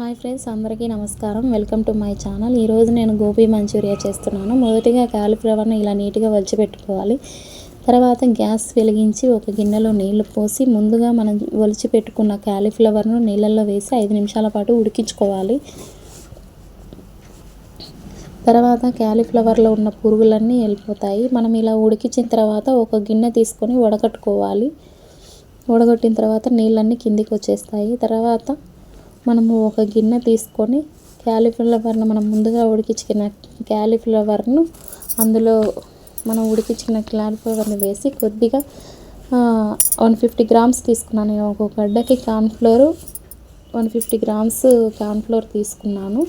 Hi friends అందరికీ నమస్కారం. Welcome to my channel. ఈరోజు నేను గోబీ మంచూరియా చేస్తున్నాను. మొదటిగా క్యాలిఫ్లవర్ని ఇలా నీట్గా వలిచిపెట్టుకోవాలి. తర్వాత గ్యాస్ వెలిగించి ఒక గిన్నెలో నీళ్ళు పోసి ముందుగా మనం వలిచిపెట్టుకున్న కాలీఫ్లవర్ను నీళ్ళల్లో వేసి ఐదు నిమిషాల పాటు ఉడికించుకోవాలి. తర్వాత క్యాలీఫ్లవర్లో ఉన్న పురుగులన్నీ వెళ్ళిపోతాయి. మనం ఇలా ఉడికించిన తర్వాత ఒక గిన్నె తీసుకొని వడగట్టుకోవాలి. వడగొట్టిన తర్వాత నీళ్ళన్నీ కిందికి వచ్చేస్తాయి. తర్వాత మనము ఒక గిన్నె తీసుకొని క్యాలీఫ్లవర్ను మనం ముందుగా ఉడికించిన క్యాలీఫ్లవర్ను అందులో మనం ఉడికించిన క్యాలీఫ్లవర్ని వేసి కొద్దిగా వన్ ఫిఫ్టీ గ్రామ్స్ తీసుకున్నాను. నేను ఒక గడ్డకి cornflour one fifty grams cornflour తీసుకున్నాను.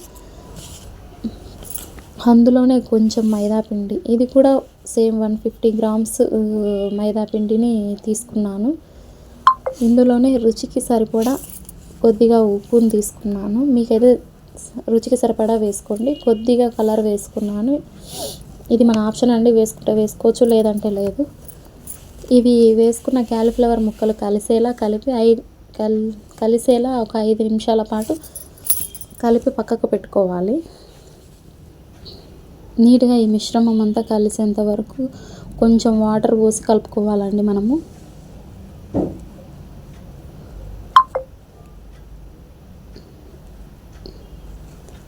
అందులోనే కొంచెం మైదా పిండి ఇది కూడా సేమ్ వన్ ఫిఫ్టీ గ్రామ్స్ మైదాపిండిని తీసుకున్నాను. ఇందులోనే రుచికి సరిపడా కొద్దిగా ఉప్పును తీసుకున్నాను. మీకైతే రుచికి సరిపడా వేసుకోండి. కొద్దిగా కలర్ వేసుకున్నాను. ఇది మన ఆప్షన్ అండి. వేసుకుంటే వేసుకోవచ్చు లేదంటే లేదు. ఇవి వేసుకున్న క్యాలీఫ్లవర్ ముక్కలు కలిసేలా కలిపి ఐదు కల్ కలిసేలా ఒక ఐదు నిమిషాల పాటు కలిపి పక్కకు పెట్టుకోవాలి. నీట్గా ఈ మిశ్రమం అంతా కలిసేంత వరకు కొంచెం వాటర్ పోసి కలుపుకోవాలండి మనము.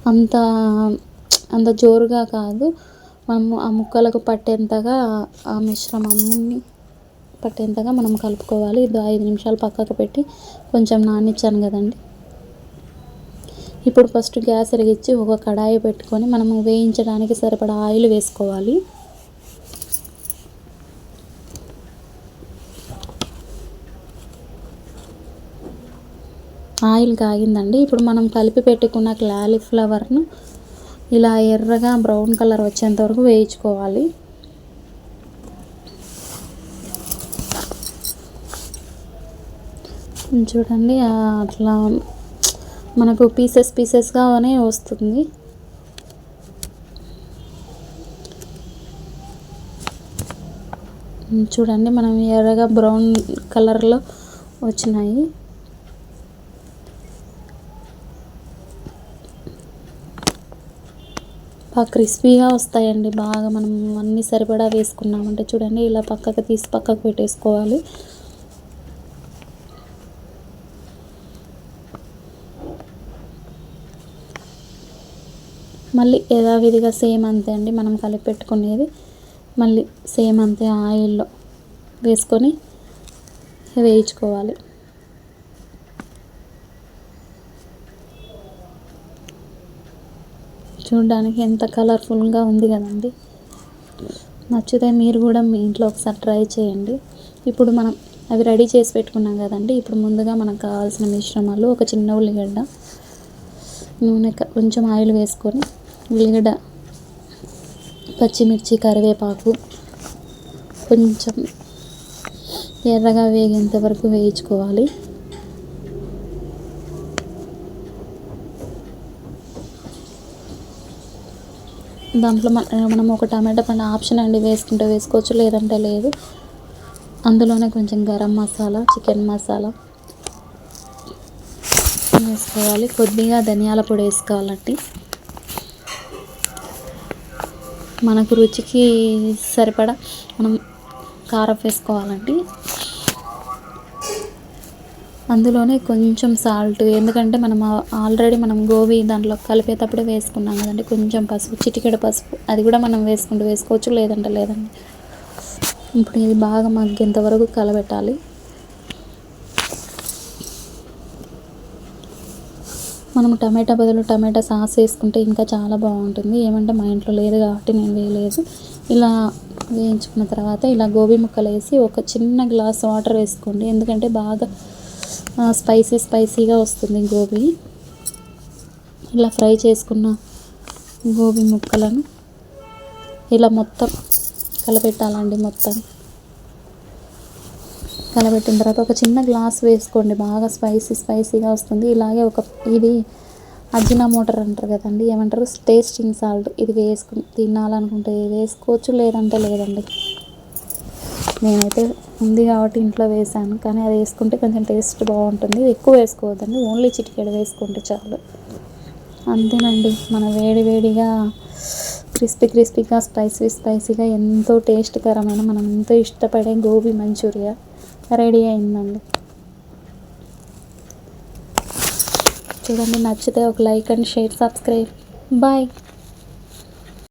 అంత అంత జోరుగా కాదు. మనము ఆ ముక్కలకు పట్టేంతగా ఆ మిశ్రమాన్ని పట్టేంతగా మనం కలుపుకోవాలి. ఇది ఐదు నిమిషాలు పక్కకు పెట్టి కొంచెం నానిచ్చాను కదండి. ఇప్పుడు ఫస్ట్ గ్యాస్ వెలిగించి ఒక కడాయి పెట్టుకొని మనము వేయించడానికి సరిపడా ఆయిల్ వేసుకోవాలి. ఆయిల్ కాగిందండి. ఇప్పుడు మనం కలిపి పెట్టుకున్న క్లాలీఫ్లవర్ను ఇలా ఎర్రగా బ్రౌన్ కలర్ వచ్చేంత వరకు వేయించుకోవాలి. చూడండి అట్లా మనకు పీసెస్ పీసెస్గానే వస్తుంది. చూడండి మనం ఎర్రగా బ్రౌన్ కలర్లో వచ్చినాయి. బాగా క్రిస్పీగా వస్తాయండి. బాగా మనం అన్నీ సరిపడా వేసుకున్నామంటే చూడండి ఇలా పక్కకు తీసి పక్కకు పెట్టేసుకోవాలి. మళ్ళీ యథావిధిగా సేమ్ అంతే అండి. మనం కలిపి పెట్టుకునేది మళ్ళీ సేమ్ అంతే ఆయిల్లో వేసుకొని వేయించుకోవాలి. చూడడానికి ఎంత కలర్ఫుల్గా ఉంది కదండి. నచ్చితే మీరు కూడా మీ ఇంట్లో ఒకసారి ట్రై చేయండి. ఇప్పుడు మనం అవి రెడీ చేసి పెట్టుకున్నాం కదండి. ఇప్పుడు ముందుగా మనకు కావాల్సిన మిశ్రమాలు ఒక చిన్న ఉల్లిగడ్డ నూనె కొంచెం ఆయిల్ వేసుకొని ఉల్లిగడ్డ పచ్చిమిర్చి కరివేపాకు కొంచెం ఎర్రగా వేగేంత వరకు వేయించుకోవాలి. దాంట్లో మన మనం ఒక టమాటా పండు ఆప్షన్ అండి వేసుకుంటే వేసుకోవచ్చు లేదంటే లేదు. అందులోనే కొంచెం గరం మసాలా చికెన్ మసాలా వేసుకోవాలి. కొద్దిగా ధనియాల పొడి వేసుకోవాలండి. మనకు రుచికి సరిపడా మనం కారం వేసుకోవాలండి. అందులోనే కొంచెం సాల్ట్ ఎందుకంటే మనం ఆల్రెడీ మనం గోబీ దాంట్లో కలిపేటప్పుడే వేసుకున్నాం కదండి. కొంచెం పసుపు చిటికెడ పసుపు. అది కూడా మనం వేసుకుంటూ వేసుకోవచ్చు లేదంటే లేదండి. ఇప్పుడు ఇది బాగా మగ్గేంత వరకు కలబెట్టాలి. మనం టమాటా బదులు టమాటా సాస్ వేసుకుంటే ఇంకా చాలా బాగుంటుంది. ఏమంటే మా ఇంట్లో లేదు కాబట్టి నేను వేయలేదు. ఇలా వేయించుకున్న తర్వాత ఇలా గోబీ ముక్కలు వేసి ఒక చిన్న గ్లాస్ వాటర్ వేసుకోండి. ఎందుకంటే బాగా స్పైసీ స్పైసీగా వస్తుంది గోబీ. ఇలా ఫ్రై చేసుకున్న గోబీ ముక్కలను ఇలా మొత్తం కలపెట్టాలండి మొత్తం. కలబెట్టిన తర్వాత ఒక చిన్న గ్లాస్ వేసుకోండి బాగా స్పైసీ స్పైసీగా వస్తుంది. ఇలాగే ఒక ఇది అజినా మోటర్ అంటారు కదండి ఏమంటారు? టేస్టింగ్ సాల్ట్ ఇది వేసుకుని తినాలనుకుంటే వేసుకోవచ్చు లేదంటే లేదండి. నేనైతే ఉంది కాబట్టి ఇంట్లో వేసాను కానీ అది వేసుకుంటే కొంచెం టేస్ట్ బాగుంటుంది. ఎక్కువ వేసుకోవద్దండి ఓన్లీ చిటికెడు వేసుకుంటే చాలు. అంతేనండి మన వేడి వేడిగా క్రిస్పీ క్రిస్పీగా స్పైసీ స్పైసీగా ఎంతో టేస్ట్కరమైన మనం ఎంతో ఇష్టపడే గోబీ మంచూరియా రెడీ అయిందండి. చూడండి నచ్చితే ఒక like and share subscribe. Bye.